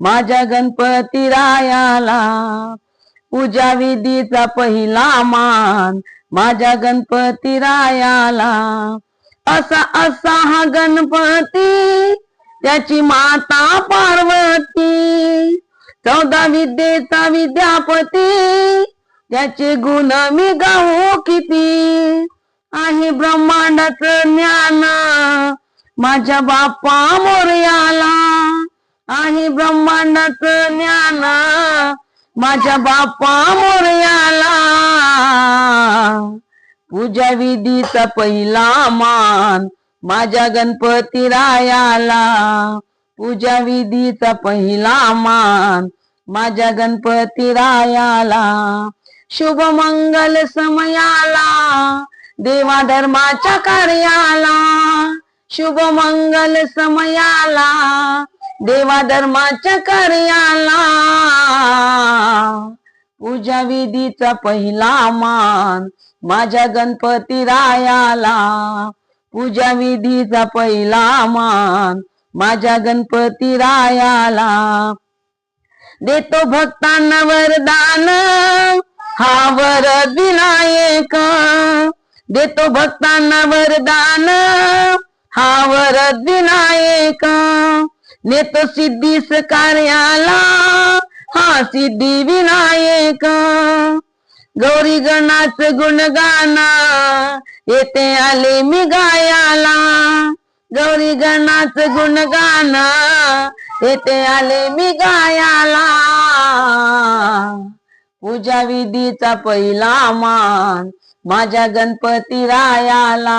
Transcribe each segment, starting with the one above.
माझ्या गणपती रायाला पूजा विधीचा पहिला मान. माझ्या गणपती रायाला असा असा हा गणपती त्याची माता पार्वती. चौदा विद्येचा विद्यापती त्याचे गुण मी गाऊ किती. आहे ब्रह्मांडाच ज्ञान माझ्या बाप्पा मोरयाला. आहे ब्रह्मांडाचं ज्ञान माझ्या बापा मोरयाला. पूजा विधीचा पहिला मान माझ्या गणपती रायाला. पूजा विधीचा पहिला मान माझ्या गणपती रायाला. शुभ मंगल समयाला देवा धर्माच्या कार्याला. शुभ मंगल समयाला देवा धर्माच्या कार्याला. पूजा विधीचा पहिला मान माझ्या गणपती रायाला. पूजा विधीचा पहिला मान माझ्या गणपती रायाला. देतो भक्तांना वरदान हा वर विनायक. देतो भक्तांना वरदान हा वर विनायक. नेतो सिद्धीस कार्याला हा सिद्धी विनायक गौरी गणाच गुणगान येते आले मी गायाला गौरी गणाच गुणगाना येते आले मी गायाला पूजा विधीचा पहिला मान माझ्या गणपती रायाला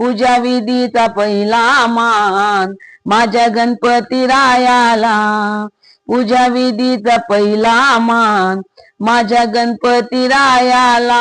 पूजा विधीचा पहिला मान माझ्या गणपती रायाला. पूजा विधीचा पहिला मान माझ्या गणपती रायाला.